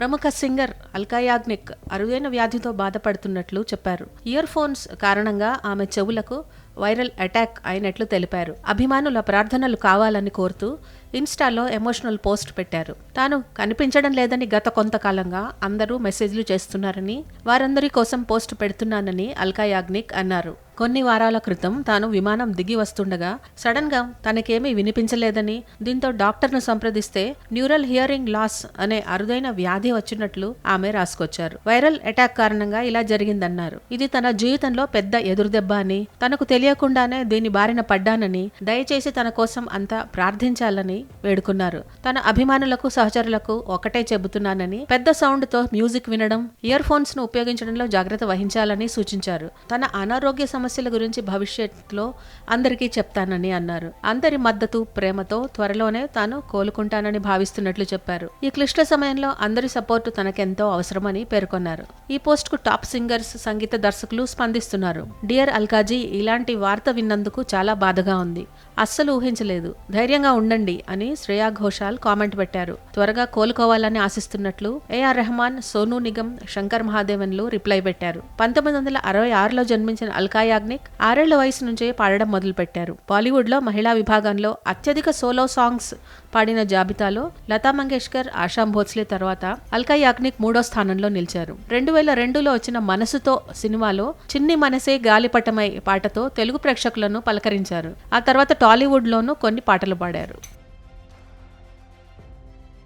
ప్రముఖ సింగర్ అల్కాయాగ్నిక్ అరుదైన వ్యాధితో బాధపడుతున్నట్లు చెప్పారు. ఇయర్ ఫోన్స్ కారణంగా ఆమె చెవులకు వైరల్ అటాక్ అయినట్లు తెలిపారు. అభిమానుల ప్రార్థనలు కావాలని కోరుతూ ఇన్స్టాలో ఎమోషనల్ పోస్ట్ పెట్టారు. తాను కనిపించడం లేదని గత కొంతకాలంగా అందరూ మెసేజ్లు చేస్తున్నారని వారందరి కోసం పోస్ట్ పెడుతున్నానని అల్కా యాగ్నిక్ అన్నారు. కొన్ని వారాల క్రితం తాను విమానం దిగి వస్తుండగా సడన్గా తనకేమీ వినిపించలేదని దీంతో డాక్టర్ను సంప్రదిస్తే న్యూరల్ హియరింగ్ లాస్ అనే అరుదైన వ్యాధి వచ్చినట్లు ఆమె రాసుకొచ్చారు. వైరల్ అటాక్ కారణంగా ఇలా జరిగిందన్నారు. ఇది తన జీవితంలో పెద్ద ఎదురుదెబ్బ అని తనకు తెలియకుండానే దీని బారిన పడ్డానని దయచేసి తన కోసం అంతా ప్రార్థించాలని వేడుకున్నారు. తన అభిమానులకు సహచరులకు ఒకటే చెబుతున్నానని పెద్ద సౌండ్తో మ్యూజిక్ వినడం ఇయర్ ఫోన్స్ను ఉపయోగించడంలో జాగ్రత్త వహించాలని సూచించారు. తన అనారోగ్య సమస్యల గురించి భవిష్యత్తులో అందరికీ చెప్తానని అన్నారు. అందరి మద్దతు ప్రేమతో త్వరలోనే తాను కోలుకుంటానని భావిస్తున్నట్లు చెప్పారు. ఈ క్లిష్ట సమయంలో అందరి సపోర్టు తనకెంతో అవసరమని పేర్కొన్నారు. ఈ పోస్ట్కు టాప్ సింగర్స్ సంగీత దర్శకులు స్పందిస్తున్నారు. డియర్ అల్కాజీ ఇలాంటి వార్త విన్నందుకు చాలా బాధగా ఉంది. అస్సలు ఊహించలేదు. ధైర్యంగా ఉండండి అని శ్రేయా ఘోషాల్ కామెంట్ పెట్టారు. త్వరగా కోలుకోవాలని ఆశిస్తున్నట్లు ఏఆర్ రెహమాన్ సోనూ నిగమ్ శంకర్ మహాదేవన్లు రిప్లై పెట్టారు. పంతొమ్మిది వందల అరవై ఆరులో జన్మించిన అల్కాయా యాగ్నిక్ ఆరేళ్ళ వయసు నుంచే పాడడం మొదలుపెట్టారు. బాలీవుడ్లో మహిళా విభాగంలో అత్యధిక సోలో సాంగ్స్ పాడిన జాబితాలో లతా మంగేష్కర్ ఆశాం భోస్లే తర్వాత అల్కా యాగ్నిక్ మూడో స్థానంలో నిలిచారు. రెండు వేల రెండులో వచ్చిన మనసుతో సినిమాలో చిన్ని మనసే గాలిపటమై పాటతో తెలుగు ప్రేక్షకులను పలకరించారు. ఆ తర్వాత టాలీవుడ్ లోనూ కొన్ని పాటలు పాడారు.